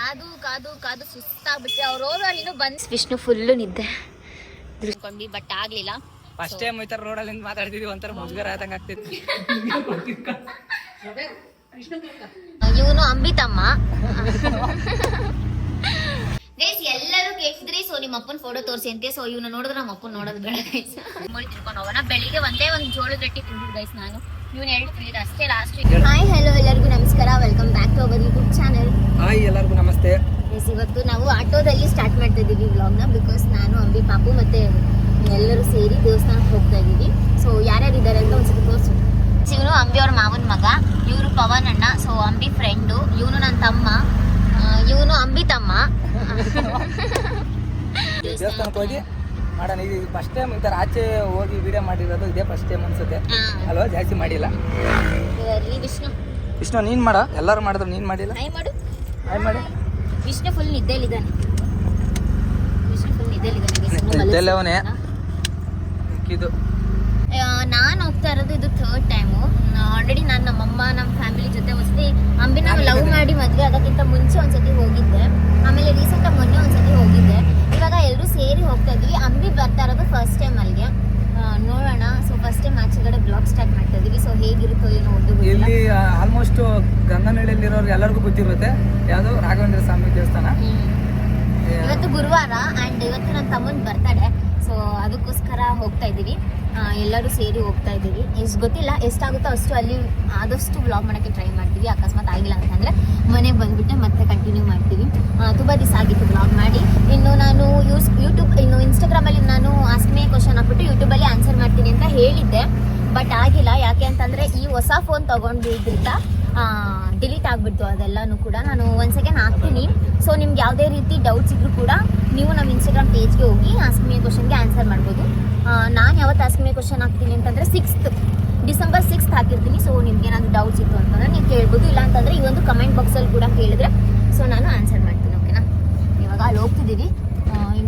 ಕಾದು ಕಾದು ಕಾದು ಸುಸ್ತಾಗ್ಬಿಟ್ರೆ ಅವ್ರು ಹೋಗೋರು ಇನ್ನೂ ಬಂದ್ ವಿಷ್ಣು ಫುಲ್ಲು ನಿದ್ದೆ. ತಿಳ್ಕೊಂಡ್ವಿ ಬಟ್ ಆಗ್ಲಿಲ್ಲ. ಫಸ್ಟ್ ಟೈಮ್ ಈ ತರ ರೋಡಲ್ಲಿ ಮಾತಾಡ್ತಿದ್ವಿ ಒಂಥರ ಮುಜುಗರ ಆದಂಗ ಆಗ್ತಿತ್ತು. ಇವನು ಅಂಬಿತಮ್ಮ ಗೈಸ್ ಎಲ್ಲರೂ ಕೇಳ್ತಿದ್ರಿ ಸೊ ನಿಮ್ಮ ಅಪ್ಪನ ಫೋಟೋ ತೋರಿಸಿ ಅಂತೆ. ಸೊ ಇವನು ನೋಡಿದ್ರೆ ನಮ್ಮ ಅಪ್ಪನ ನೋಡೋದು ಬೇಡ ಗೈಸ್ ತಿಳ್ಕೊಂಡು ಹೋಗೋಣ. ಬೆಳಿಗ್ಗೆ ಒಂದೇ ಒಂದು ಜೋಳದ ರೊಟ್ಟಿ ತಿಂದಿದ್ದು ಗೈಸ್ ನಾನು. ಇವನು ಎರಡು ತಿಂದಿದ್ದು ಅಷ್ಟೇ ಲಾಸ್ಟ್ ಹಾಯ್ ಹಲೋ ಎಲ್ಲರಿಗೂ ನಮಸ್ಕಾರ. Welcome back to our YouTube channel hi ಎಲ್ಲರಿಗೂ ನಮಸ್ತೆ ಎಸ್ ಇವತ್ತು ನಾವು ಆಟೋದಲ್ಲಿ ಸ್ಟಾರ್ಟ್ ಮಾಡ್ತಾ ಇದ್ದೀವಿ ವ್ಲಾಗ್ನ ಬಿಕಾಸ್ ನಾನು ಅಂಬಿ ಪಾಪು ಮತ್ತೆ ಎಲ್ಲರೂ ಸೇರಿ ದೇವಸ್ಥಾನಕ್ಕೆ ಹೋಗ್ತಾ ಇದ್ದೀವಿ. ಸೊ ಯಾರ್ಯಾರು ಇದ್ದಾರೆ ಅಂತ ಒಂದ್ಸತಿ ತೋರಿಸು. ಇವನು ಅಂಬಿ ಅವ್ರ ಮಾವನ ಮಗ ಇವರು ಪವನ್ ಅಣ್ಣ ಸೊ ಅಂಬಿ ಫ್ರೆಂಡು ಇವನು ನನ್ನ ತಮ್ಮ. ಇವನು ಅಂಬಿ ತಮ್ಮ. ದೇವಸ್ಥಾನಕ್ಕೆ ಹೋಗಿ ಮಾಡೋಣ. ಇದು ಫಸ್ಟ್ ಟೈಮ್ ಈ ಥರ ಆಚೆ ಹೋಗಿ ವಿಡಿಯೋ ಮಾಡಿರೋದು ಇದೇ ಫಸ್ಟ್ ಟೈಮ್ ಅನ್ಸುತ್ತೆ. ಅಲ್ವಾ? ಜಾಸ್ತಿ ಮಾಡಿಲ್ಲ. ವಿಷ್ಣು. ವಿಷ್ಣು ನೀನ್ ಮಾಡ. ಎಲ್ಲರೂ ಮಾಡಿದ್ರು ನೀನು ಮಾಡಿಲ್ಲ? ಆಯ್ ಮಾಡು. ಆಯ್ ಮಾಡಿ. ವಿಷ್ಣು ಫುಲ್ ನಿದ್ದೆಲಿದ್ದಾನೆ ವಿಷ್ಣು ಫುಲ್ ನಿದ್ದೆಲಿದ್ದಾನೆ ಇದು. ನಾನು ಹೋಗ್ತಾ ಇರೋದು ಇದು ಥರ್ಡ್ ಟೈಮು ಆಲ್ರೆಡಿ ನಾನು ನಮ್ಮಮ್ಮ ನಮ್ಮ ಫ್ಯಾಮಿಲಿ ಜೊತೆ ಹೊಸದಿ ಅಂಬಿ ನಾವು ಲವ್ ಮಾಡಿ ಮದುವೆ ಅದಕ್ಕಿಂತ ಮುಂಚೆ ಒಂದ್ಸತಿ ಹೋಗಿದ್ದೆ. ಆಮೇಲೆ ರೀಸೆಂಟಾಗಿ ಮೊನ್ನೆ ಒಂದ್ಸತಿ ಹೋಗಿದ್ದೆ. ಇವಾಗ ಎಲ್ಲರೂ ಸೇರಿ ಹೋಗ್ತಾ ಇದ್ವಿ. ಅಂಬಿ ಬರ್ತಾ ಇರೋದು ಫಸ್ಟ್ ಟೈಮ್ ಅಲ್ಲಿಗೆ. ನೋಡೋಣ. ಸೊ ಫಸ್ಟ್ ಟೈಮ್ ಆಚೆಗಡೆ ಬ್ಲಾಗ್ ಸ್ಟಾರ್ಟ್ ಮಾಡ್ತಾ ಇದೀವಿ. ಸೊ ಹೇಗಿರುತ್ತೋ ಏನೋ ಒಂದು ಇಲ್ಲಿ ಆಲ್ಮೋಸ್ಟ್ ಗಂಗನಹಳ್ಳಿಯಲ್ಲಿರೋರು ಎಲ್ಲರಿಗೂ ಗೊತ್ತಿರುತ್ತೆ. ಯಾವುದು ರಾಘವೇಂದ್ರ ಸ್ವಾಮಿ ದೇವಸ್ಥಾನ. ಇವತ್ತು ಗುರುವಾರ ಆ್ಯಂಡ್ ಇವತ್ತು ನನ್ನ ತಮ್ಮನ ಬರ್ತಡೆ ಸೊ ಅದಕ್ಕೋಸ್ಕರ ಹೋಗ್ತಾ ಇದ್ದೀವಿ. ಎಲ್ಲರೂ ಸೇರಿ ಹೋಗ್ತಾ ಇದ್ದೀವಿ. ಎಷ್ಟು ಗೊತ್ತಿಲ್ಲ, ಎಷ್ಟಾಗುತ್ತೋ ಅಷ್ಟು ಅಲ್ಲಿ ಆದಷ್ಟು ವ್ಲಾಗ್ ಮಾಡೋಕ್ಕೆ ಟ್ರೈ ಮಾಡ್ತೀವಿ. ಅಕಸ್ಮಾತ್ ಆಗಿಲ್ಲ ಅಂತಂದರೆ ಮನೆಗೆ ಬಂದುಬಿಟ್ಟೆ ಮತ್ತೆ ಕಂಟಿನ್ಯೂ ಮಾಡ್ತೀವಿ. ತುಂಬ ದಿವಸ ಆಗಿತ್ತು ವ್ಲಾಗ್ ಮಾಡಿ. ಇನ್ನು ನಾನು ಯೂಸ್ ಯೂಟ್ಯೂಬ್ ಇನ್ನು ಇನ್ಸ್ಟಾಗ್ರಾಮಲ್ಲಿ ನಾನು ಆಸ್ಮೇ ಕ್ವಶನ್ ಹಾಕ್ಬಿಟ್ಟು ಯೂಟ್ಯೂಬಲ್ಲಿ ಆನ್ಸರ್ ಮಾಡ್ತೀನಿ ಅಂತ ಹೇಳಿದ್ದೆ. ಬಟ್ ಆಗಿಲ್ಲ, ಯಾಕೆ ಅಂತಂದರೆ ಈ ಹೊಸ ಫೋನ್ ತೊಗೊಂಡಿದ್ರಿಂದ ಡಿಲೀಟ್ ಆಗಿಬಿಡ್ತು ಅದೆಲ್ಲನೂ ಕೂಡ. ನಾನು ಒಂದು ಸೆಕೆಂಡ್ ಹಾಕ್ತೀನಿ. ಸೊ ನಿಮ್ಗೆ ಯಾವುದೇ ರೀತಿ ಡೌಟ್ಸ್ ಇದ್ರೂ ಕೂಡ ನೀವು ನಮ್ಮ ಇನ್ಸ್ಟಾಗ್ರಾಮ್ ಪೇಜ್ಗೆ ಹೋಗಿ ಆಸ್ಮಿಯ ಕ್ವಶನ್ಗೆ ಆನ್ಸರ್ ಮಾಡ್ಬೋದು. ನಾನು ಯಾವತ್ತು ಆಸ್ಮಿಯ ಕ್ವಶನ್ ಹಾಕ್ತೀನಿ ಅಂತಂದರೆ ಸಿಕ್ಸ್ತ್ ಡಿಸೆಂಬರ್ ಸಿಕ್ಸ್ತ್ ಹಾಕಿರ್ತೀನಿ. ಸೊ ನಿಮ್ಗೆ ಏನಾದರೂ ಡೌಟ್ಸ್ ಇತ್ತು ಅಂತಂದರೆ ನೀವು ಕೇಳ್ಬೋದು. ಇಲ್ಲ ಅಂತಂದರೆ ಈ ಒಂದು ಕಮೆಂಟ್ ಬಾಕ್ಸಲ್ಲಿ ಕೂಡ ಕೇಳಿದ್ರೆ ಸೊ ನಾನು ಆನ್ಸರ್ ಮಾಡ್ತೀನಿ ಓಕೆನಾ ಇವಾಗ ಅಲ್ಲಿ ಹೋಗ್ತಿದ್ದೀವಿ.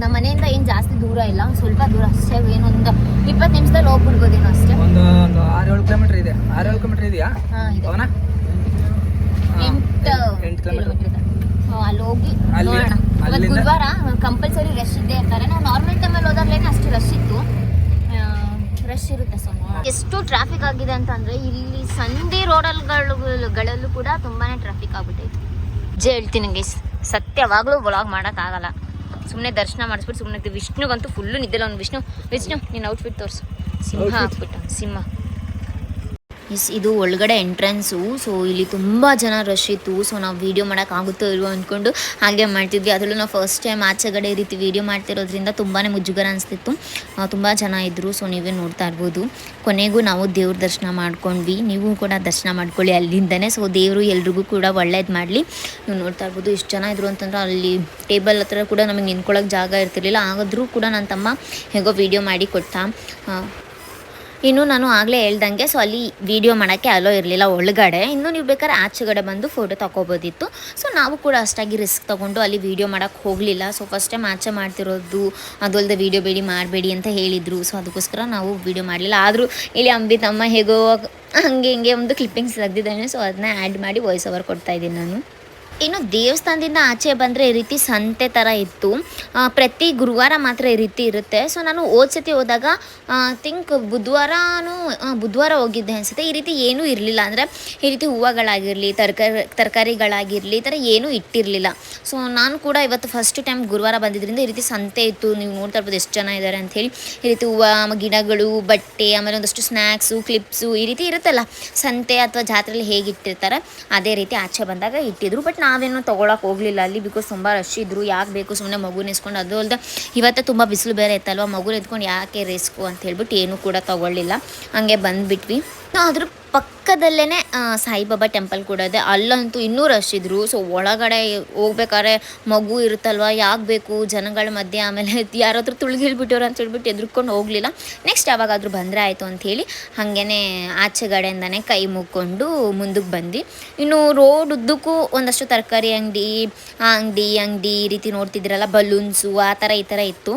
ನಮ್ಮ ಮನೆಯಿಂದ ಏನು ಜಾಸ್ತಿ ದೂರ ಇಲ್ಲ. ಸ್ವಲ್ಪ ದೂರ ಅಷ್ಟೇ. ಏನೊಂದು ಇಪ್ಪತ್ತು ನಿಮಿಷದಲ್ಲಿ ಹೋಗ್ಬಿಡ್ಬೋದೇನೋ ಅಷ್ಟೇ. ಒಂದು ಒಂದು ಆರು ಏಳು ಕಿಲೋಮೀಟರ್ ಇದೆ. ಆರು ಏಳು ಕಿಲೋಮೀಟರ್ ಇದೆಯಾ? ಹಾಂ ಇದೆ. ಎಂಟು ಕಿಲೋಮೀಟರ್ ಅಲ್ಲಿ ಹೋಗಿ ನೋಡೋಣ. ಇವತ್ತು ಗುರುವಾರ ಕಂಪಲ್ಸರಿ ರಶ್ ಇದ್ದೇ ಇರ್ತಾರೆ. ನಾವು ನಾರ್ಮಲ್ ಟೈಮಲ್ಲಿ ಹೋದಾಗ್ಲೇನೆ ಅಷ್ಟು ರಶ್ ಇತ್ತು. ರಶ್ ಇರುತ್ತೆ ಸೊ ಎಷ್ಟು ಟ್ರಾಫಿಕ್ ಆಗಿದೆ ಅಂತಂದ್ರೆ ಇಲ್ಲಿ ಸಂಧಿ ರೋಡಲ್ಗಳಲ್ಲೂ ಕೂಡ ತುಂಬಾನೇ ಟ್ರಾಫಿಕ್ ಆಗ್ಬಿಟ್ಟೈತೆ ಜೆ ಹೇಳ್ತೀನಿ ಗೈಸ್ ಸತ್ಯವಾಗ್ಲೂ ವ್ಲಾಗ್ ಆಗಲ್ಲ. ಸುಮ್ಮನೆ ದರ್ಶನ ಮಾಡಿಸ್ಬಿಟ್ಟು ಸುಮ್ಮನೆ ವಿಷ್ಣುಗಂತೂ ಫುಲ್ಲು ನಿದ್ದೆಲ್ಲ ಒಂದು ವಿಷ್ಣು ವಿಷ್ಣು ನೀನು ಔಟ್ಫಿಟ್ ತೋರಿಸು. ಸಿಂಹ ಹಾಕ್ಬಿಟ್ಟು. ಸಿಂಹ. ಇದು ಒಳಗಡೆ ಎಂಟ್ರೆನ್ಸು ಸೊ ಇಲ್ಲಿ ತುಂಬ ಜನ ರಶ್ ಇತ್ತು. ಸೊ ನಾವು ವೀಡಿಯೋ ಮಾಡೋಕ್ಕಾಗುತ್ತೋ ಇಲ್ವೋ ಅಂದ್ಕೊಂಡು ಹಾಗೆ ಮಾಡ್ತಿದ್ವಿ. ಅದರಲ್ಲೂ ನಾವು ಫಸ್ಟ್ ಟೈಮ್ ಆಚೆಗಡೆ ಈ ರೀತಿ ವೀಡಿಯೋ ಮಾಡ್ತಿರೋದ್ರಿಂದ ತುಂಬಾ ಮುಜುಗರ ಅನಿಸ್ತಿತ್ತು. ತುಂಬ ಜನ ಇದ್ದರು ಸೊ ನೀವೇ ನೋಡ್ತಾ ಇರ್ಬೋದು. ಕೊನೆಗೂ ನಾವು ದೇವ್ರ ದರ್ಶನ ಮಾಡ್ಕೊಂಡ್ವಿ. ನೀವು ಕೂಡ ದರ್ಶನ ಮಾಡ್ಕೊಳ್ಳಿ ಅಲ್ಲಿಂದನೇ. ಸೊ ದೇವರು ಎಲ್ರಿಗೂ ಕೂಡ ಒಳ್ಳೇದು ಮಾಡಲಿ. ನೀವು ನೋಡ್ತಾ ಇರ್ಬೋದು ಇಷ್ಟು ಜನ ಇದ್ರು ಅಂತಂದ್ರೆ ಅಲ್ಲಿ ಟೇಬಲ್ ಹತ್ರ ಕೂಡ ನಮಗೆ ನಿಂತ್ಕೊಳ್ಳೋಕೆ ಜಾಗ ಇರ್ತಿರ್ಲಿಲ್ಲ. ಆದರೂ ಕೂಡ ನನ್ನ ತಮ್ಮ ಹೇಗೋ ವೀಡಿಯೋ ಮಾಡಿ ಕೊಟ್ಟ ಇನ್ನು ನಾನು ಆಗಲೇ ಹೇಳ್ದಂಗೆ ಸೊ ಅಲ್ಲಿ ವೀಡಿಯೋ ಮಾಡೋಕ್ಕೆ ಅಲೋ ಇರಲಿಲ್ಲ, ಒಳಗಡೆ. ಇನ್ನು ನೀವು ಬೇಕಾದ್ರೆ ಆಚೆಗಡೆ ಬಂದು ಫೋಟೋ ತಗೋಬೋದಿತ್ತು ಸೊ ನಾವು ಕೂಡ ಅಷ್ಟಾಗಿ ರಿಸ್ಕ್ ತೊಗೊಂಡು ಅಲ್ಲಿ ವೀಡಿಯೋ ಮಾಡೋಕ್ಕೆ ಹೋಗಲಿಲ್ಲ. ಸೊ ಫಸ್ಟ್ ಟೈಮ್ ಆಚೆ ಮಾಡ್ತಿರೋದು, ಅದು ಅಲ್ಲದೆ ವೀಡಿಯೋ ಬೇಡಿ, ಮಾಡಬೇಡಿ ಅಂತ ಹೇಳಿದರು. ಸೊ ಅದಕ್ಕೋಸ್ಕರ ನಾವು ವೀಡಿಯೋ ಮಾಡಲಿಲ್ಲ. ಆದರೂ ಇಲ್ಲಿ ಅಂಬಿ ತಮ್ಮ ಹೇಗೋ, ಹಂಗೆ ಹಿಂಗೆ ಒಂದು ಕ್ಲಿಪ್ಪಿಂಗ್ಸ್ ತೆಗ್ದಿದ್ದಾನೆ. ಸೊ ಅದನ್ನ ಆ್ಯಡ್ ಮಾಡಿ ವಾಯ್ಸ್ ಓವರ್ ಕೊಡ್ತಾಯಿದ್ದೀನಿ ನಾನು. ಇನ್ನು ದೇವಸ್ಥಾನದಿಂದ ಆಚೆ ಬಂದರೆ ಈ ರೀತಿ ಸಂತೆ ಥರ ಇತ್ತು. ಪ್ರತಿ ಗುರುವಾರ ಮಾತ್ರ ಈ ರೀತಿ ಇರುತ್ತೆ. ಸೊ ನಾನು ಹೋದ ಸತಿ ಹೋದಾಗ ಥಿಂಕ್ ಬುಧವಾರನೂ ಬುಧವಾರ ಹೋಗಿದ್ದೆ ಅನಿಸುತ್ತೆ. ಈ ರೀತಿ ಏನೂ ಇರಲಿಲ್ಲ. ಅಂದರೆ ಈ ರೀತಿ ಹೂವುಗಳಾಗಿರಲಿ ತರಕಾರಿ ತರಕಾರಿಗಳಾಗಿರಲಿ, ಈ ಥರ ಏನೂ ಇಟ್ಟಿರಲಿಲ್ಲ. ಸೊ ನಾನು ಕೂಡ ಇವತ್ತು ಫಸ್ಟ್ ಟೈಮ್ ಗುರುವಾರ ಬಂದಿದ್ದರಿಂದ ಈ ರೀತಿ ಸಂತೆ ಇತ್ತು. ನೀವು ನೋಡ್ತಾ ಇರ್ಬೋದು ಎಷ್ಟು ಜನ ಇದ್ದಾರೆ ಅಂಥೇಳಿ ಈ ರೀತಿ ಹೂವು ಗಿಡಗಳು, ಬಟ್ಟೆ, ಆಮೇಲೆ ಒಂದಷ್ಟು ಸ್ನ್ಯಾಕ್ಸು ಕ್ಲಿಪ್ಸು ಈ ರೀತಿ ಇರುತ್ತಲ್ಲ. ಸಂತೆ ಅಥವಾ ಜಾತ್ರೆಯಲ್ಲಿ ಹೇಗೆ ಇಟ್ಟಿರ್ತಾರೆ ಅದೇ ರೀತಿ ಆಚೆ ಬಂದಾಗ ಇಟ್ಟಿದ್ರು. ಬಟ್ ನಾವೇನು ತೊಗೊಳಕ್ಕೆ ಹೋಗಲಿಲ್ಲ ಅಲ್ಲಿ ಬಿಕಾಸ್ ತುಂಬ ರಶ್ ಇದ್ರು. ಯಾಕೆ ಬೇಕು ಸುಮ್ಮನೆ ಮಗು ನಿಸ್ಕೊಂಡು ಅದು ಅಲ್ಲದೆ ಇವತ್ತೇ ತುಂಬ ಬಿಸಿಲು ಬೇರೆ ಇತ್ತಲ್ವ ಮಗು ಎತ್ಕೊಂಡು ಯಾಕೆ ರಿಸ್ಕು ಅಂತ ಹೇಳ್ಬಿಟ್ಟು ಏನೂ ಕೂಡ ತೊಗೊಳ್ಳಿಲ್ಲ. ಹಂಗೆ ಬಂದುಬಿಟ್ವಿ. ಅದ್ರ ಪಕ್ಕದಲ್ಲೇ ಸಾಯಿಬಾಬಾ ಟೆಂಪಲ್ ಕೂಡ ಇದೆ. ಅಲ್ಲಂತೂ ಇನ್ನೂ ರಶ್ ಇದ್ರು. ಸೊ ಒಳಗಡೆ ಹೋಗ್ಬೇಕಾದ್ರೆ ಮಗು ಇರುತ್ತಲ್ವ? ಯಾಕೆ ಬೇಕು? ಜನಗಳ ಮಧ್ಯೆ ಆಮೇಲೆ ಯಾರಾದರೂ ತುಳ್ಗಿಳ್ಬಿಟ್ಟವ್ರು ಅಂತ ಹೇಳ್ಬಿಟ್ಟು ಎದುರ್ಕೊಂಡು ಹೋಗಲಿಲ್ಲ. ನೆಕ್ಸ್ಟ್ ಯಾವಾಗಾದರೂ ಬಂದರೆ ಆಯಿತು ಅಂಥೇಳಿ ಹಾಗೇ ಆಚೆಗಡೆಯಿಂದನೇ ಕೈ ಮುಕ್ಕೊಂಡು ಮುಂದಕ್ಕೆ ಬಂದು ಇನ್ನು ರೋಡ್ ಉದ್ದಕ್ಕೂ ಒಂದಷ್ಟು ತರಕಾರಿ ಅಂಗಡಿ, ಆ ಅಂಗಡಿ ಅಂಗಡಿ ಈ ರೀತಿ ನೋಡ್ತಿದ್ರಲ್ಲ ಬಲೂನ್ಸು ಆ ಥರ ಈ ಥರ ಇತ್ತು.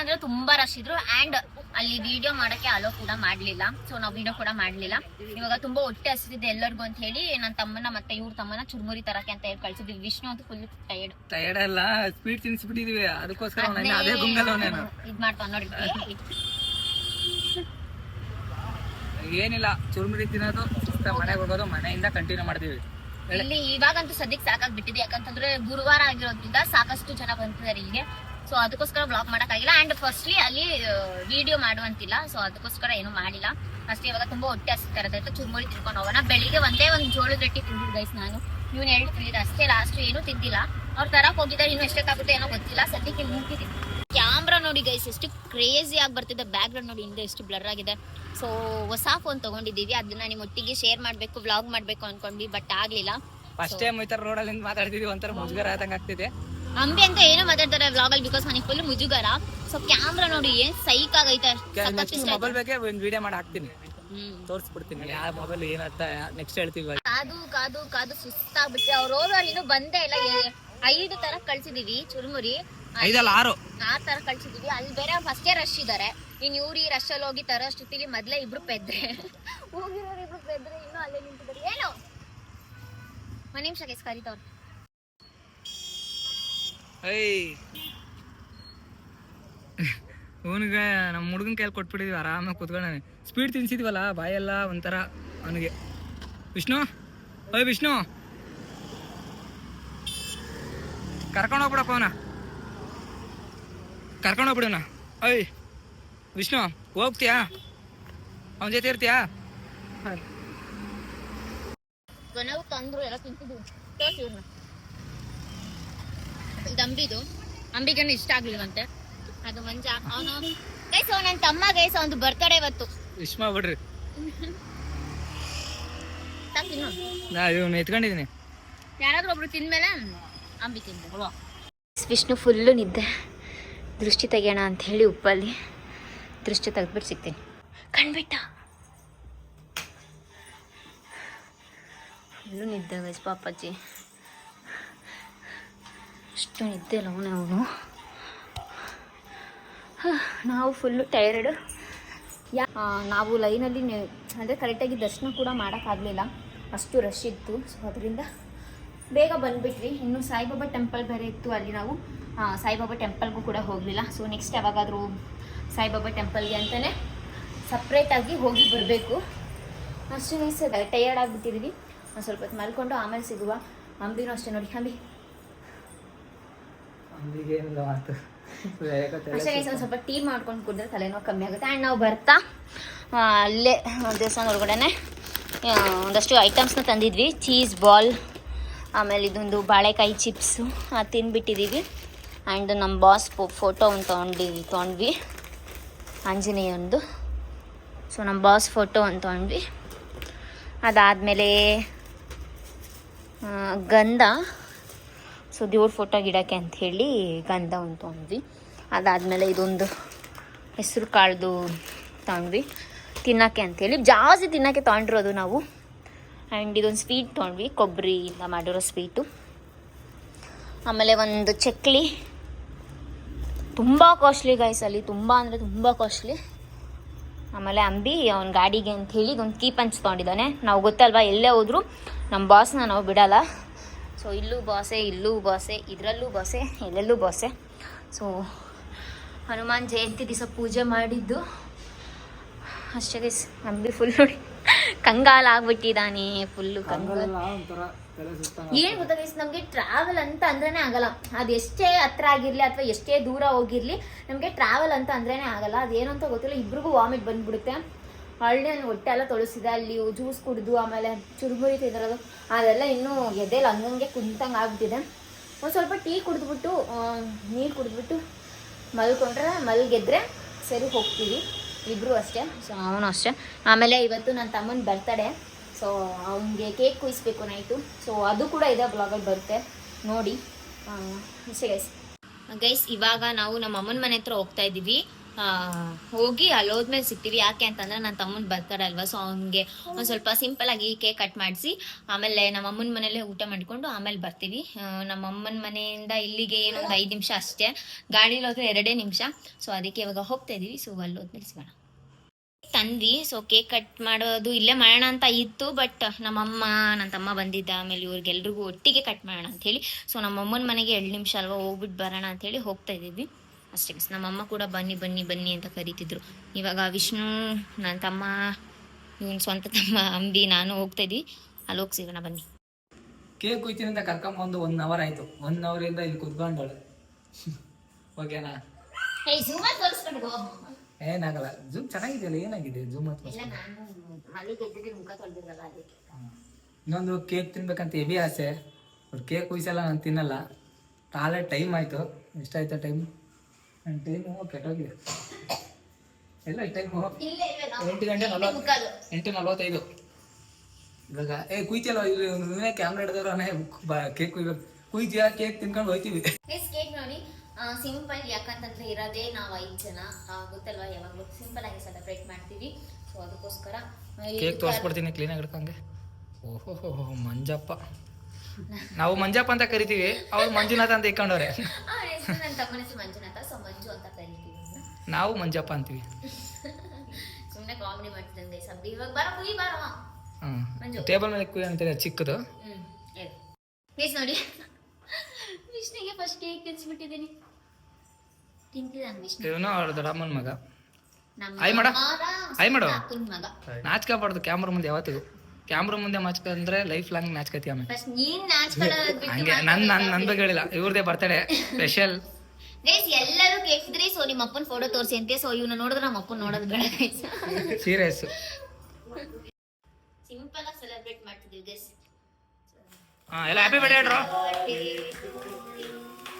ಅಂದ್ರೆ ತುಂಬಾ ರಶ್ ಇದ್ರು ಅಂಡ್ ಅಲ್ಲಿ ವಿಡಿಯೋ ಮಾಡಕ್ಕೆ ಅಲೋ ಕೂಡ ಮಾಡ್ಲಿಲ್ಲ. ಸೊ ನಾವು ವಿಡಿಯೋ ಕೂಡ ಮಾಡ್ಲಿಲ್ಲ. ಇವಾಗ ತುಂಬಾ ಹೊಟ್ಟೆ ಹಸಿದಿದೆ ಎಲ್ಲರಿಗೂ ಅಂತ ಹೇಳಿ ನನ್ನ ತಮ್ಮನ ಮತ್ತೆ ಇವ್ರ ತಮ್ಮನ ಚುರುಮುರಿ ತರಕ್ಕೆ ಅಂತ ಹೇಳಿ ಕಳ್ಸಿದ್ವಿ. ವಿಷ್ಣು ಅಂತ ಫುಲ್ ಟೈರ್ಡ್ ಟೈರ್ಡ್ ಅಲ್ಲ ಸ್ಪೀಡ್ ತಿನ್ಸ್ಬಿಟ್ಟಿದ್ವಿ. ಅದಕ್ಕೋಸ್ಕರ ಅದೇ ಗುಂಗಲ್ಲ ಅವನೇನು ಇದ್ ಮಾಡ್ತಾವ ನೋಡಿ ಏನಿಲ್ಲ ಚುರುಮುರಿ ತಿನ್ನೋದು ಮನೆಗೆ ಹೋಗೋದು ಮನೆಯಿಂದ ಕಂಟಿನ್ಯೂ ಮಾಡ್ತೀವಿ. ಇಲ್ಲಿ ಇವಾಗಂತೂ ಸದ್ಯಕ್ಕೆ ಸಾಕಾಗಿ ಬಿಟ್ಟಿದೆ ಯಾಕಂತಂದ್ರೆ ಗುರುವಾರ ಆಗಿರೋದ್ರಿಂದ ಸಾಕಷ್ಟು ಜನ ಬಂದಿದ್ದಾರೆ ಇಲ್ಲಿಗೆ. ಸೊ ಅದಕ್ಕೋಸ್ಕರ ಬ್ಲಾಗ್ ಮಾಡಕ್ಕಾಗಿಲ್ಲ. ಅಂಡ್ ಫಸ್ಟ್ಲಿ ಅಲ್ಲಿ ವಿಡಿಯೋ ಮಾಡುವಂತಿಲ್ಲ. ಸೊ ಅದಕ್ಕೋಸ್ಕರ ಏನು ಮಾಡಿಲ್ಲ. ಫಸ್ಟ್ ಇವಾಗ ತುಂಬಾ ಹೊಟ್ಟೆ ಹಸ್ತಾರದಾಯ್ತು ಚುರ್ಮುಳಿ ಚುರುಮುರಿ ತಿನ್ಕೊಂಡು ಹೋಗೋಣ. ಬೆಳಿಗ್ಗೆ ಒಂದೇ ಒಂದು ಜೋಳದ ರೊಟ್ಟಿ ತಿಂದಿದ್ದು ಗೈಸ್ ನಾನು. ಇವ್ನು ಎರಡು ತಿಂದಿದ್ದೆ ಅಷ್ಟೇ. ಲಾಸ್ಟ್ ಏನು ತಿಂದಿಲ್ಲ. ಅವ್ರ ತರಕ್ ಹೋಗಿದ್ದಾರೆ. ಇನ್ನು ಎಷ್ಟಕ್ಕಾಗುತ್ತೆ ಏನೋ ಗೊತ್ತಿಲ್ಲ. ಸದ್ಯಕ್ಕೆ ನಿಂತಿದ್ದೀನಿ ಕ್ಯಾಮ್ರಾ ನೋಡಿ ಗೈಸ್ ಎಷ್ಟು ಕ್ರೇಜಿ ಆಗಿ ಬರ್ತಿದೆ. ಬ್ಯಾಕ್ ಗ್ರೌಂಡ್ ನೋಡಿ ಹಿಂದೆ ಎಷ್ಟು ಬ್ಲರ್ ಆಗಿದೆ. ಸೊ ಹೊಸ ಫೋನ್ ತಗೊಂಡಿದ್ದೀವಿ. ಅದನ್ನ ನಿಮ್ಮ ಒಟ್ಟಿಗೆ ಶೇರ್ ಮಾಡಬೇಕು ವ್ಲಾಗ್ ಮಾಡಬೇಕು ಅನ್ಕೊಂಡ್ವಿ ಬಟ್ ಆಗ್ಲಿಲ್ಲ. ಫಸ್ಟ್ ಟೈಮ್ ಈ ತರ ರೋಡಲ್ಲಿ ಮಾತಾಡ್ತಿದ್ವಿ ಮಾತಾಡ್ತಿದೀವಿ. ಒಂಥರ ಮುಜುಗರ ಆದಂಗ ಆಗ್ತಿದೆ. ಅಂಬಿ ಅಂತ ಏನೋ ಮಾತಾಡ್ತಾರೆ ವ್ಲಾಗ್ ಅಲ್ಲಿ ಬಿಕಾಸ್ ನನಗೆ ಫುಲ್ ಮುಜುಗರ. ಸೊ ಕ್ಯಾಮ್ರಾ ನೋಡಿ ಏನ್ ಸೈಕ್ ಆಗೈತೆ ಮೊಬೈಲ್ ಬಗ್ಗೆ ಒಂದು ವಿಡಿಯೋ ಮಾಡಿ ಹಾಕ್ತೀನಿ. ತೋರಿಸ್ಬಿಡ್ತೀನಿ. ಯಾವ ಮೊಬೈಲ್ ಏನಂತ ನೆಕ್ಸ್ಟ್ ಹೇಳ್ತೀವಿ ಕಾದು ಕಾದು ಕಾದು ಸುಸ್ತಾಗ್ಬಿಟ್ಟೆ. ಅವ್ರು ಹೋಗೋರು ಇನ್ನೂ ಬಂದೇ ಇಲ್ಲ. ಏ- ಐದು ತರ ಕಳ್ಸಿದೀವಿ ಚುರುಮುರಿ. ಐದಲ್ಲ ಆರು? ಆರ್ ತರ ಕಳ್ಸಿದೀವಿ. ಅಲ್ಲಿ ಬೇರೆ ಫಸ್ಟೇ ರಶ್ ಇದಾರೆ. ಇನ್ ಇವ್ರು ಈ ರಶ್ ಅಲ್ಲಿ ಹೋಗಿ ತರೋಷ್ಟೊತ್ತಿಗೆ ಮೊದ್ಲೇ ಇಬ್ರು ಪೆದ್ರೆ. ಹೋಗಿರೋರು ಇಬ್ರು ಪೆದ್ರೆ ಇನ್ನೂ ಅಲ್ಲೇ ನಿಂತಿದ್ದಾರೆ ಏನು? ಒಂದ್ ನಿಮಿಷ ಗೈಸ್ ಕರಿತವ್ರು ಐ ಅವನಿಗೆ ನಮ್ಮ ಹುಡುಗನ ಕೈಯಲ್ಲಿ ಕೊಟ್ಬಿಟ್ಟಿದ್ವಿ ಆರಾಮಾಗಿ ಕೂತ್ಕೊಂಡಾನೆ ಸ್ಪೀಡ್ ತಿನ್ಸಿದ್ವಲ್ಲ ಬಾಯೆಲ್ಲ ಒಂಥರ ಅವನಿಗೆ. ವಿಷ್ಣು? ಓಯ್ ವಿಷ್ಣು. ಕರ್ಕೊಂಡು ಹೋಗ್ಬಿಡಪ್ಪ ಅವನ ಕರ್ಕೊಂಡು ಹೋಗ್ಬಿಡೋಣ ಓಯ್. ವಿಷ್ಣು ಹೋಗ್ತೀಯಾ? ಅವನ ಜೊತೆ ಇರ್ತೀಯಾ? ತಂದ್ರು ಎಲ್ಲ ತಿಂತಿದ್ವಿ ಇದು ಅಂಬಿದು. ಅಂಬಿಗೇನು ಇಷ್ಟ ಆಗ್ಲಿಲ್ವಂತೆ. ಅದು ಮಂಜ ಅವನು ಗೈಸ್ ನನ್ನ ತಮ್ಮ ಗೈಸ್ ಒಂದು ಬರ್ತಡೆ ಇವತ್ತು. ವಿಶ್ ಬಿಡ್ರಿ ಸಾಕ್ ತಿನ್ನು. ನಾ ಇವನು ಎತ್ಕೊಂಡಿದ್ದೀನಿ ಯಾರಾದ್ರೂ ಒಬ್ರು ತಿಂದ್ಮೇಲೆ ಅಂಬಿ ತಿಂದು ವಿಷ್ಣು ಫುಲ್ಲು ನಿದ್ದೆ. ದೃಷ್ಟಿ ತೆಗಿಯೋಣ ಅಂತ ಹೇಳಿ ಉಪ್ಪಲ್ಲಿ ದೃಷ್ಟಿ ತೆಗೆದ್ಬಿಟ್ಟು ಸಿಗ್ತೀನಿ. ಕಣ್ಬಿಟ್ಟ. ಫುಲ್ಲು ನಿದ್ದೆ ಗೈಸ್ ಪಾಪಾಜಿ ಅಷ್ಟು ನಿದ್ದೆ ಲವ್ ಅವನೇ ನಾವು ಫುಲ್ಲು ಟೈರ್ಡ್ ಯಾ ನಾವು ಲೈನಲ್ಲಿ ಅಂದರೆ ಕರೆಕ್ಟಾಗಿ ದರ್ಶನ ಕೂಡ ಮಾಡೋಕ್ಕಾಗಲಿಲ್ಲ ಅಷ್ಟು ರಶ್ ಇತ್ತು. ಸೊ ಅದರಿಂದ ಬೇಗ ಬಂದುಬಿಟ್ವಿ. ಇನ್ನು ಸಾಯಿಬಾಬಾ ಟೆಂಪಲ್ ಬೇರೆ ಇತ್ತು ಅಲ್ಲಿ ನಾವು. ಸಾಯಿಬಾಬಾ ಟೆಂಪಲ್ಗೂ ಕೂಡ ಹೋಗಲಿಲ್ಲ. ಸೊ ನೆಕ್ಸ್ಟ್ ಯಾವಾಗಾದರೂ ಸಾಯಿಬಾಬಾ ಟೆಂಪಲ್ಗೆ ಅಂತಲೇ ಸಪ್ರೇಟಾಗಿ ಹೋಗಿ ಬರಬೇಕು. ಅಷ್ಟು ನೈಸ್ ಟೈರ್ಡ್ ಆಗಿಬಿಟ್ಟಿದ್ದೀವಿ ಒಂದು ಸ್ವಲ್ಪ ಹೊತ್ತು ಮಲ್ಕೊಂಡು ಆಮೇಲೆ ಸಿಗುವ. ಅಂಬಿನೂ ಅಷ್ಟೇ ನೋಡಿ. ಅಂಬಿ ಅಷ್ಟೇ guys, ಒಂದ್ ಸ್ವಲ್ಪ ಟೀ ಮಾಡ್ಕೊಂಡು ಕುಡಿದ್ರೆ ತಲೆನೋವು ಕಮ್ಮಿ ಆಗುತ್ತೆ. ಆ್ಯಂಡ್ ನಾವು ಬರ್ತಾ ಅಲ್ಲೇ ದೇವಸ್ಥಾನ ಒಳಗಡೆ ಒಂದಷ್ಟು ಐಟಮ್ಸ್ನ ತಂದಿದ್ವಿ. ಚೀಸ್ ಬಾಲ್ ಆಮೇಲೆ ಇದೊಂದು ಬಾಳೆಕಾಯಿ ಚಿಪ್ಸು ತಿನ್ಬಿಟ್ಟಿದೀವಿ. ಆ್ಯಂಡ್ ನಮ್ಮ ಬಾಸ್ ಫೋಟೋ ಒಂದು ತೊಗೊಂಡು ತೊಗೊಂಡ್ವಿ. ಆಂಜನೇಯಂದು. ಸೊ ನಮ್ಮ ಬಾಸ್ ಫೋಟೋ ಒಂದು ತೊಗೊಂಡ್ವಿ. ಅದಾದಮೇಲೆ ಗಂಧ. ಸೊ ದೇವ್ರ ಫೋಟೋ ಗಿಡಕ್ಕೆ ಅಂತ ಹೇಳಿ ಗಂಧ ಒಂದು ತೊಗೊಂಡ್ವಿ ಅದಾದಮೇಲೆ ಇದೊಂದು ಹೆಸರು ಕಾಳ್ದು ತೊಗೊಂಡ್ವಿ ತಿನ್ನೋಕ್ಕೆ ಅಂಥೇಳಿ ಜಾಸ್ತಿ ತಿನ್ನೋಕ್ಕೆ ತೊಗೊಂಡಿರೋದು ನಾವು. ಆ್ಯಂಡ್ ಇದೊಂದು ಸ್ವೀಟ್ ತೊಗೊಂಡ್ವಿ ಕೊಬ್ಬರಿಯಿಂದ ಮಾಡಿರೋ ಸ್ವೀಟು ಆಮೇಲೆ ಒಂದು ಚಕ್ಲಿ. ತುಂಬ ಕಾಸ್ಟ್ಲಿ ಗೈಸ್ ತುಂಬ ಅಂದರೆ ತುಂಬ ಕಾಸ್ಟ್ಲಿ ಆಮೇಲೆ ಅಂಬಿ ಅವ್ನ ಗಾಡಿಗೆ ಅಂತ ಹೇಳಿ ಇದೊಂದು ಕೀ ಪಂಚ್ ತೊಗೊಂಡಿದ್ದಾನೆ ನಾವು ಗೊತ್ತಲ್ವಾ, ಎಲ್ಲೇ ಹೋದರೂ ನಮ್ಮ ಬಾಸ್ನ ನಾವು ಬಿಡಲ್ಲ. ಸೊ ಇಲ್ಲೂ ಬಾಸೆ ಇಲ್ಲೂ ಬಾಸೆ ಇದರಲ್ಲೂ ಬಾಸೆ ಎಲ್ಲೆಲ್ಲೂ ಬಾಸೆ ಸೊ ಹನುಮಾನ್ ಜಯಂತಿ ದಿವಸ ಪೂಜೆ ಮಾಡಿದ್ದು. ಅಷ್ಟೇ ಗೈಸ್ ನಮ್ದು ಫುಲ್ ನೋಡಿ. ಕಂಗಾಲ ಆಗ್ಬಿಟ್ಟಿದ್ದಾನೆ ಫುಲ್ಲು ಕಂಗಾಲ. ಏನು ಗೊತ್ತಾ ಗೈಸ್ ನಮ್ಗೆ ಟ್ರಾವೆಲ್ ಅಂತ ಅಂದ್ರೇನೆ ಆಗಲ್ಲ. ಅದು ಎಷ್ಟೇ ಹತ್ರ ಆಗಿರಲಿ ಅಥವಾ ಎಷ್ಟೇ ದೂರ ಹೋಗಿರಲಿ ನಮಗೆ ಟ್ರಾವೆಲ್ ಅಂತ ಅಂದ್ರೇನೆ ಆಗಲ್ಲ. ಅದೇನು ಅಂತ ಗೊತ್ತಿಲ್ಲ ಇಬ್ರಿಗೂ ವಾಮಿಟ್ ಬಂದ್ಬಿಡುತ್ತೆ. ನಾನು ಹೊಟ್ಟೆ ಎಲ್ಲ ತೊಳಸಿದೆ, ಅಲ್ಲಿ ಜ್ಯೂಸ್ ಕುಡಿದು, ಆಮೇಲೆ ಚುರುಮುರಿ ತಿಂದಿರೋದು, ಅದೆಲ್ಲ ಇನ್ನೂ ಎದೆಲ್ಲ ಹಂಗಂಗೆ ಕುಂತಂಗೆ ಆಗ್ಬಿಟ್ಟಿದೆ. ಒಂದು ಸ್ವಲ್ಪ ಟೀ ಕುಡಿದ್ಬಿಟ್ಟು ನೀರು ಕುಡಿದ್ಬಿಟ್ಟು ಮಲ್ಕೊಂಡ್ರೆ, ಮಲ್ಗೆದ್ರೆ ಸರಿ ಹೋಗ್ತೀವಿ. ಇಬ್ಬರು ಅಷ್ಟೇ ಸೊ ಅವನು ಅಷ್ಟೇ. ಆಮೇಲೆ ಇವತ್ತು ನನ್ನ ತಮ್ಮನ ಬರ್ತಡೆ ಸೊ ಅವನಿಗೆ ಕೇಕ್ ಕುಯಿಸ್ಬೇಕು ನೈಟು ಸೊ ಅದು ಕೂಡ ಇದೆ ಬ್ಲಾಗಲ್ಲಿ ಬರುತ್ತೆ. ನೋಡಿ ಗೈಸ್ ಗೈಸ್ ಇವಾಗ ನಾವು ನಮ್ಮ ಅಮ್ಮನ ಮನೆ ಹತ್ರ ಹೋಗ್ತಾ ಇದ್ದೀವಿ. ಹೋಗಿ ಅಲ್ಲಿ ಹೋದ್ಮೇಲೆ ಸಿಗ್ತೀವಿ. ಯಾಕೆ ಅಂತಂದ್ರೆ ನನ್ನ ತಮ್ಮನ ಬರ್ತಾರೆ ಅಲ್ವಾ ಸೊ ಅವ್ನಿಗೆ ಒಂದು ಸ್ವಲ್ಪ ಸಿಂಪಲ್ ಆಗಿ ಕೇಕ್ ಕಟ್ ಮಾಡಿಸಿ, ಆಮೇಲೆ ನಮ್ಮ ಅಮ್ಮನ ಮನೇಲೆ ಊಟ ಮಾಡ್ಕೊಂಡು ಆಮೇಲೆ ಬರ್ತೀವಿ. ನಮ್ಮ ಅಮ್ಮನ ಮನೆಯಿಂದ ಇಲ್ಲಿಗೆ ಏನೊಂದು ಐದು ನಿಮಿಷ ಅಷ್ಟೇ. ಗಾಡಿಲಿ ಹೋದ್ರೆ ಎರಡೇ ನಿಮಿಷ. ಸೊ ಅದಕ್ಕೆ ಇವಾಗ ಹೋಗ್ತಾ ಇದೀವಿ. ಸೊ ಅಲ್ಲಿ ಹೋದ್ಮೇಲೆ ಸಿಗೋಣ. ತಂದ್ವಿ. ಸೊ ಕೇಕ್ ಕಟ್ ಮಾಡೋದು ಇಲ್ಲೇ ಮಾಡೋಣ ಅಂತ ಇತ್ತು ಬಟ್ ನಮ್ಮಮ್ಮ ನನ್ನ ತಮ್ಮ ಬಂದಿದ್ದ, ಆಮೇಲೆ ಇವ್ರಿಗೆಲ್ರಿಗೂ ಒಟ್ಟಿಗೆ ಕಟ್ ಮಾಡೋಣ ಅಂತ ಹೇಳಿ. ಸೊ ನಮ್ಮಮ್ಮನ ಮನೆಗೆ ಎರಡು ನಿಮಿಷ ಅಲ್ವಾ ಹೋಗ್ಬಿಟ್ಟು ಬರೋಣ ಅಂತ ಹೇಳಿ ಹೋಗ್ತಾ ಇದ್ದೀವಿ. ಅಷ್ಟೇ ನಮ್ಮ ನಮ್ಮಮ್ಮ ಕೂಡ ಬನ್ನಿ ಬನ್ನಿ ಬನ್ನಿ ಅಂತ ಕರೀತಿದ್ರು. ಇವಾಗ ವಿಷ್ಣು ನನ್ನ ತಮ್ಮ ಇವನ್ ಸ್ವಂತ ತಮ್ಮ ಅಂಬಿ ನಾನು ಹೋಗ್ತಾ ಇದ್ವಿ. ಅಲ್ಲಿ ಹೋಗಿ ಸಿಗೋಣ ಬನ್ನಿ. ಕೇಕ್ ಕುಯ್ತೀನಿ ಅಂತ ಕರ್ಕೊಂಬಂದು ಒನ್ ಅವರ್ ಆಯ್ತು. ಒನ್ ಅವರಿಂದ ಇಲ್ಲಿ ಕುತ್ಕೊಂಡವಳು. ಓಕೆನಾ? ಏನಾಗಲ್ಲ ಜೂಮ್ ಚೆನ್ನಾಗಿದೆಯಲ್ಲ ಏನಾಗಿದೆ? ಜೂಮ್ ಇನ್ನೊಂದು ಕೇಕ್ ತಿನ್ಬೇಕಂತ ಹೆವಿ ಆಸೆ. ಅವ್ರು ಕೇಕ್ ಕುಯ್ಸಲ್ಲ ನಾನು ತಿನ್ನಲ್ಲ. ಕಾಲೇ ಟೈಮ್ ಆಯ್ತು. ಎಷ್ಟಾಯ್ತು ಟೈಮ್ ನನ್ನ ಟೈಮು ಕೆಟ್ಟೋಗಿದೆ ಎಲ್ಲ ಟೈಮು ಎಂಟು ಗಂಟೆ ನಲವತ್ತು ಎಂಟು ನಲ್ವತ್ತೈದು. ಇವಾಗ ಏ ಕುಯ್ತಿಯಲ್ಲ ಇಲ್ಲಿ ಕ್ಯಾಮ್ರಾ ಹಿಡಿದವ್ರೆ ಕೇಕ್ ಕುಯ್ಬೇಕು. ಕುಯ್ತೀಯ ಕೇಕ್ ತಿನ್ಕೊಂಡು ಹೋಯ್ತೀವಿ. ಕೇಕ್ ನೋಡಿ. ಸಿಂಪಲ್ ಯಾಕಂತಂದ್ರೆ ಇರೋದೇ ನಾವು ಐದು ಜನ ಗೊತ್ತಲ್ವಾ ಯಾವಾಗಲೂ? ಸಿಂಪಲ್ ಆಗಿ ಸೆಲೆಬ್ರೇಟ್ ಮಾಡ್ತೀವಿ. ಸೊ ಅದಕ್ಕೋಸ್ಕರ ಕೇಕ್ ತೋರಿಸ್ಬಿಡ್ತೀನಿ ಕ್ಲೀನಾಗಿ ಹಿಡ್ಕಂಗೆ. ಓಹೋ ಮಂಜಪ್ಪ. ನಾವು ಮಂಜಪ್ಪ ಅಂತ ಕರಿತೀವಿ ಅವ್ರು ಮಂಜುನಾಥ ಅಂತ ಇಕ್ಕೊಂಡವ್ರೆ. ಆ, ಹೆಸ್ರು ನನ್ನ ತಮ್ಮನ ಹೆಸರು ಮಂಜುನಾಥ ಸೊ ಮಂಜು ಅಂತ ಕರಿತೀವಿ ಅವ್ನ. ನಾವು ಮಂಜಪ್ಪ ಅಂತೀವಿ. ಸುಮ್ಮನೆ ಕಾಮಿಡಿ ಮಾಡ್ತಿದ್ದಂಗೆ ಇವಾಗ ಬರ ಕುಯ್ ಬರವ ಹ್ಮ್. ಮಂಜು. ಟೇಬಲ್ ಮೇಲೆ ಕುಯ್ ಅಂತಾರೆ ಚಿಕ್ಕದು? ಹ್ಮ್ ಪ್ಲೀಸ್ ನೋಡಿ. ವಿಷ್ಣುಗೆ ಫಸ್ಟ್ ಕೇಕ್ ತಿನ್ಸ್ಬಿಟ್ಟಿದ್ದೀನಿ ತಿಂತಿದ್ದಾನೆ ವಿಷ್ಣು. ಇವನು ರಾಮನ್ ಮಗ. ಐ ಆಯ್ ಮಾಡ. ಆಯ್ ಮಾಡು. ನಾಚ್ಕೋಬಾರ್ದು ಕ್ಯಾಮ್ರಾ ಮುಂದೆ ಯಾವತ್ತಿಗೂ. ಕ್ಯಾಮ್ರಾ ಮುಂದೆ ಮಾಚ್ಕೊಂಡ್ರೆ ಲೈಫ್ ಲಾಂಗ್ ನಾಚ್ಕತಿ ಆಮೇಲೆ. ಫಸ್ಟ್ ನೀನ್ ನಾಚ್ಕೊಳ್ಳೋದ್ ಬಿಟ್ಟು ಹಂಗೆ ನನ್ ನನ್ ನನ್ ಬಗ್ಗೆ ಹೇಳಿಲ್ಲ ಇವ್ರದೇ ಬರ್ತಡೆ ಸ್ಪೆಷಲ್ ಗೈಸ್ ಎಲ್ಲರೂ ಕೇಳ್ತಿದ್ರಿ ಸೊ ನಿಮ್ಮ ಅಪ್ಪನ ಫೋಟೋ ತೋರಿಸಿ ಅಂತೆ. ಸೊ ಇವ್ನ ನೋಡಿದ್ರೆ ನಮ್ಮ ಅಪ್ಪನ ನೋಡೋದು ಬೇಡ ಗೈಸ್ ಸೀರಿಯಸ್ ಸಿಂಪಲ್ ಆಗಿ ಸೆಲೆಬ್ರೇಟ್ ಮಾಡ್ತಿದ್ವಿ ಗೈಸ್ ಹಾ ಎಲ್ಲ ಹ್ಯಾಪಿ ಬರ್ಡೇ ಹೇಳ್ರು.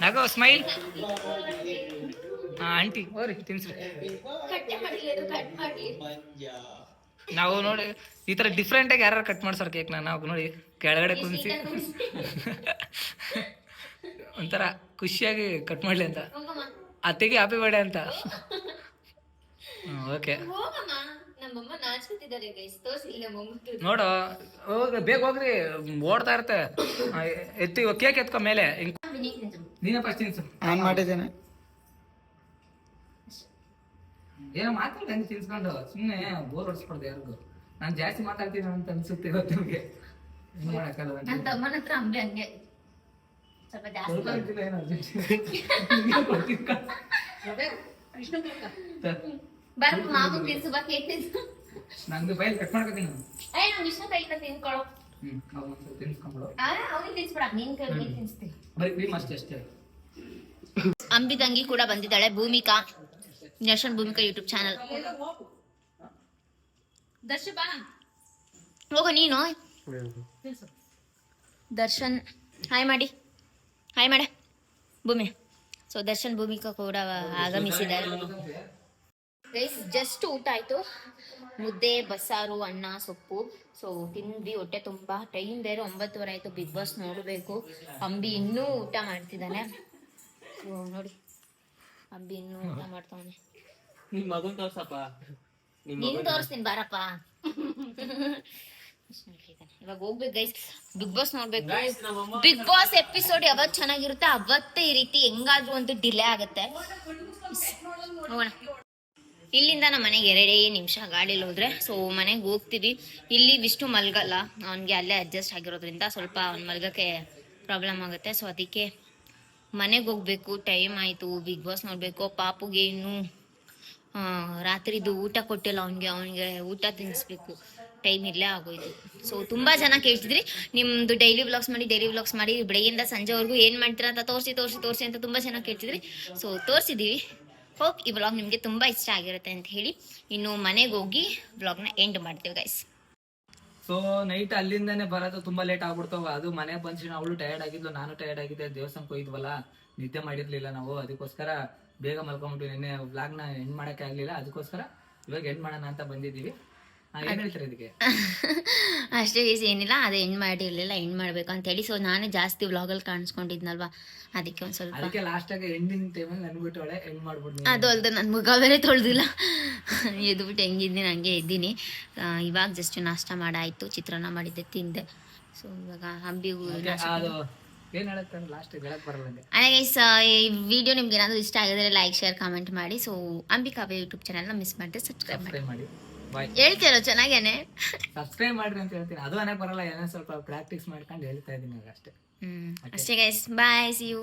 ನಗೋ ಸ್ಮೈಲ್ ಹಾ ಆಂಟಿ ಹೋರಿ ತಿನ್ಸ್ರಿ. ಕಟ್ ಮಾಡಿ ಕಟ್ ಮಾಡಿ. ನಾವು ನೋಡಿ ಈ ತರ ಡಿಫ್ರೆಂಟ್ ಆಗಿ ಯಾರು ಕಟ್ ಮಾಡ್ಸಾರ ಕೇಕ್ ನಾವು ನೋಡಿ ಕೆಳಗಡೆ ಕುಂದಿಸಿ ಒಂಥರ ಖುಷಿಯಾಗಿ ಕಟ್ ಮಾಡ್ಲಿ ಅಂತ. ಹೋಗಮ್ಮ. ಅತ್ತೆಗೆ ಹ್ಯಾಪಿ ಬರ್ಡೇ ಅಂತ. ಓಕೆ ನೋಡೋ ಹೋಗ್ರಿ ಬೇಗ ಹೋಗ್ರಿ. ಓಡ್ತಾ ಇರುತ್ತೆ. ಎತ್ತಿ ಕೇಕ್ ಎತ್ಕೊ ಮೇಲೆ. ಹಿಂಗ್ ನೀನೇ ಫಸ್ಟ್ ತಿನ್ಸು ಆನ್ ಮಾಡಿದ್ದೇನೆ. ಏನೋ ಮಾತಾಡಿ ಹಂಗೆ ತಿಳ್ಸ್ಕೊಂಡು ಸುಮ್ಮನೆ ಬೋರ್ ಹೊಡ್ಸ್ಬಾರ್ದು ಯಾರಿಗೂ. ನಾನು ಜಾಸ್ತಿ ಮಾತಾಡ್ತೀನಿ ಅಂತ ಅನ್ಸುತ್ತೆ ಇವತ್ತು ನಿಮಗೆ. ಏನು ಮಾಡೋಕ್ಕಲ್ಲ ನನ್ನ ತಮ್ಮನ ಹತ್ರ ಅಂಬೆ ಹಂಗೆ. ಸ್ವಲ್ಪ ಜಾಸ್ತಿ ಗೊತ್ತಾಗ್ತಿಲ್ಲ ವಿಷ್ಣು ಬರ ಮಾವು ತಿನ್ಸು ಬಾ ಕೇಕ್ ತಿನ್ಸು. ನಂದು ಬೈಲ್ ಕಟ್ ಮಾಡ್ಕೊತೀನಿ ನಾನು. ಏ ನಾವು ವಿಷ್ಣು ಕೈ ತಿನ್ಕೊಳ್ಳೋ ಹ್ಮ್ ಅವ್ನು ಒಂದ್ಸಲ ತಿನ್ಸ್ಕೊಂಬಿಡು ಅವ್ನಿಗೆ ತಿನ್ಸ್ಬಿಡ ನಿನ್ ಕೈ ನೀನ್ ತಿನ್ಸ್ತೀನಿ ಬರೀ ಕ್ರೀಮ್ ಅಷ್ಟೇ ಅಷ್ಟೇ. ಅಂಬಿ ತಂಗಿ ಕೂಡ ಬಂದಿದ್ದಾಳೆ ಭೂಮಿಕಾ. ದರ್ಶನ್ ಭೂಮಿಕಾ ಯೂಟ್ಯೂಬ್ ಚಾನಲ್ ದರ್ಶನ್ ಹೋಗು ನೀನು. ದರ್ಶನ್ ಹಾಯ್ ಮಾಡಿ. ಹಾಯ್ ಮಾಡ. ಭೂಮಿ. ಸೊ ದರ್ಶನ್ ಭೂಮಿಕಾ ಕೂಡ ಆಗಮಿಸಿದ್ದಾರೆ. ರೈಸ್ ಜಸ್ಟ್ ಊಟ ಆಯ್ತು. ಮುದ್ದೆ ಬಸ್ಸಾರು ಅನ್ನ ಸೊಪ್ಪು. ಸೊ ತಿಂದ್ವಿ ಹೊಟ್ಟೆ ತುಂಬ ಟೈಮ್ ಬೇರೆ. ಒಂಬತ್ತುವರೆ ಆಯ್ತು ಬಿಗ್ ಬಾಸ್ ನೋಡಬೇಕು. ಅಂಬಿ ಇನ್ನೂ ಊಟ ಮಾಡ್ತಿದ್ದಾನೆ. ಸೊ ನೋಡಿ. ಅಂಬಿ ಇನ್ನೂ ಊಟ ಮಾಡ್ತಾವನೆ. ನಿಮ್ ಮಗನ್ ತೋರ್ಸಪ್ಪ ನೀನ್ ತೋರಿಸ್ತೀನಿ ಬಾರಪ್ಪ ಇವಾಗ ಹೋಗ್ಬೇಕು ಗೈಸ್ ಬಿಗ್ ಬಾಸ್ ನೋಡ್ಬೇಕು ಬಿಗ್ ಬಾಸ್ ಎಪಿಸೋಡ್ ಯಾವತ್ ಚೆನ್ನಾಗಿರುತ್ತೆ ಅವತ್ತೇ ಈ ರೀತಿ ಹೆಂಗಾದ್ರು ಒಂದು ಡಿಲೇ ಆಗುತ್ತೆ. ಹೋಗೋಣ. ಇಲ್ಲಿಂದ ನಮ್ಮ ಮನೆಗೆ ಎರಡೇ ನಿಮಿಷ ಗಾಡಿಲಿ ಹೋದ್ರೆ ಸೊ ಮನೆಗೆ ಹೋಗ್ತೀವಿ. ಇಲ್ಲಿ ವಿಷ್ಣು ಮಲ್ಗಲ್ಲ ಅವನಿಗೆ ಅಲ್ಲೇ ಅಡ್ಜಸ್ಟ್ ಆಗಿರೋದ್ರಿಂದ ಸ್ವಲ್ಪ ಅವ್ನ ಮಲ್ಗಕ್ಕೆ ಪ್ರಾಬ್ಲಮ್ ಆಗುತ್ತೆ. ಸೊ ಅದಕ್ಕೆ ಮನೆಗೆ ಹೋಗ್ಬೇಕು ಟೈಮ್ ಆಯಿತು. ಬಿಗ್ ಬಾಸ್ ನೋಡಬೇಕು ಪಾಪುಗೆ ಇನ್ನೂ ರಾತ್ರಿದು ಊಟ ಕೊಟ್ಟಿಲ್ಲ ಅವನಿಗೆ ಅವನಿಗೆ ಊಟ ತಿನ್ನಿಸ್ಬೇಕು ಟೈಮ್ ಇಲ್ಲೇ ಆಗೋಯ್ತು. ಸೊ ತುಂಬ ಜನ ಕೇಳ್ತಿದ್ರಿ ನಿಮ್ಮದು ಡೈಲಿ ವ್ಲಾಗ್ಸ್ ಮಾಡಿ ಡೈಲಿ ವ್ಲಾಗ್ಸ್ ಮಾಡಿ, ಬೆಳಗ್ಗೆಯಿಂದ ಸಂಜೆವರೆಗೂ ಏನು ಮಾಡ್ತೀರಾ ಅಂತ ತೋರಿಸಿ ತೋರಿಸಿ ತೋರಿಸಿ ಅಂತ ತುಂಬ ಜನ ಕೇಳ್ತಿದ್ರಿ. ಸೊ ತೋರಿಸಿದ್ದೀವಿ ಹೋಪ್ ಈ ವ್ಲಾಗ್ ನಿಮಗೆ ತುಂಬ ಇಷ್ಟ ಆಗಿರುತ್ತೆ ಅಂತ ಹೇಳಿ, ಇನ್ನು ಮನೆಗೆ ಹೋಗಿ ವ್ಲಾಗ್ನ ಎಂಡ್ ಮಾಡ್ತೀವಿ ಗೈಸ್ ಸೊ ನೈಟ್ ಅಲ್ಲಿಂದಾನೆ ಬರೋದು ತುಂಬಾ ಲೇಟ್ ಆಗ್ಬಿಡ್ತಾವ ಅದು ಮನೆ ಬಂದ ಅವಳು ಟಯರ್ಡ್ ಆಗಿದ್ಲು, ನಾನು ಟಯರ್ಡ್ ಆಗಿದ್ದೆ ದೇವಸ್ಥಾನಕ್ಕೆ ಹೋಗಿದ್ವಲ್ಲ, ನಿದ್ದೆ ಮಾಡಿರ್ಲಿಲ್ಲ ನಾವು. ಅದಕ್ಕೋಸ್ಕರ ಬೇಗ ಮಲ್ಕೊಂಡ್ಬಿಟ್ಟು ನಿನ್ನೆ ವ್ಲಾಗ್ನ ಎಂಡ್ ಮಾಡಕ್ಕೆ ಆಗ್ಲಿಲ್ಲ ಅದಕ್ಕೋಸ್ಕರ ಇವಾಗ ಎಂಡ್ ಮಾಡೋಣ ಅಂತ ಬಂದಿದ್ದೀವಿ. ಏನು ಹೇಳ್ತಾರೆ ಇದಕ್ಕೆ? ಅಷ್ಟೇ ಈಸಿ ಏನಿಲ್ಲ ಅದು ಎಂಡ್ ಮಾಡಿರಲಿಲ್ಲ ಎಂಡ್ ಮಾಡಬೇಕು ಅಂತೇಳಿ. ಸೊ ನಾನೇ ಜಾಸ್ತಿ ವ್ಲಾಗಲ್ಲಿ ಕಾಣಿಸ್ಕೊಂಡಿದ್ನಲ್ವಾ? ಅದಕ್ಕೆ ಒಂದು ಸ್ವಲ್ಪ ಅದಕ್ಕೆ ಲಾಸ್ಟಾಗಿ ಟೈಮಲ್ಲಿ ಎಂಡ್ ಮಾಡ್ಬಿಡ್ತೀನಿ. ಅದು ಅಲ್ಲದೆ ನನ್ನ ಮುಖ ಬೇರೆ ತೊಳೆದಿಲ್ಲ. ಎದ್ಬಿಟ್ಟು ಹೆಂಗಿದ್ದೀನಿ ಹಂಗೆ ಇದ್ದೀನಿ. ಇವಾಗ ಜಸ್ಟ್ ನಾಷ್ಟ ಮಾಡಾಯಿತು ಚಿತ್ರಾನ್ನ ಮಾಡಿದ್ದೆ ತಿಂದೆ. ಸೊ ಇವಾಗ ಹಂಬಿಗೂ ಏನು ಹೇಳಕ್ಕೆ ಲಾಸ್ಟ್ ಹೇಳಕ್ ಬರಲ್ಲ ಈ ವಿಡಿಯೋ ನಿಮ್ಗೆ ಏನಾದರೂ ಇಷ್ಟ ಆಗಿದ್ರೆ ಲೈಕ್ ಶೇರ್ ಕಾಮೆಂಟ್ ಮಾಡಿ. ಸೊ ಅಂಬಿಕಾ ಯೂಟ್ಯೂಬ್ ಚಾನಲ್ನ ಮಿಸ್ ಮಾಡಿದ್ರೆ ಸಬ್ಸ್ಕ್ರೈಬ್ ಮಾಡಿ ಸಬ್ಸ್ಕ್ರೈಬ್ ಮಾಡಿ. ಬಾಯ್ ಹೇಳ್ತಿರೋ ಚೆನ್ನಾಗೇನೆ. ಸಬ್ಸ್ಕ್ರೈಬ್ ಮಾಡ್ರಿ ಅಂತ ಹೇಳ್ತೀನಿ. ಅದು ಅನೇಕ ಬರಲ್ಲ ಏನೋ ಸ್ವಲ್ಪ ಪ್ರಾಕ್ಟೀಸ್ ಮಾಡ್ಕೊಂಡು ಹೇಳ್ತಾ ಇದ್ದೀನಿ ಅಷ್ಟೇ. ಹ್ಞೂ ಅಷ್ಟೇ ಗೈಸ್ ಬಾಯ್ ಸಿ ಯು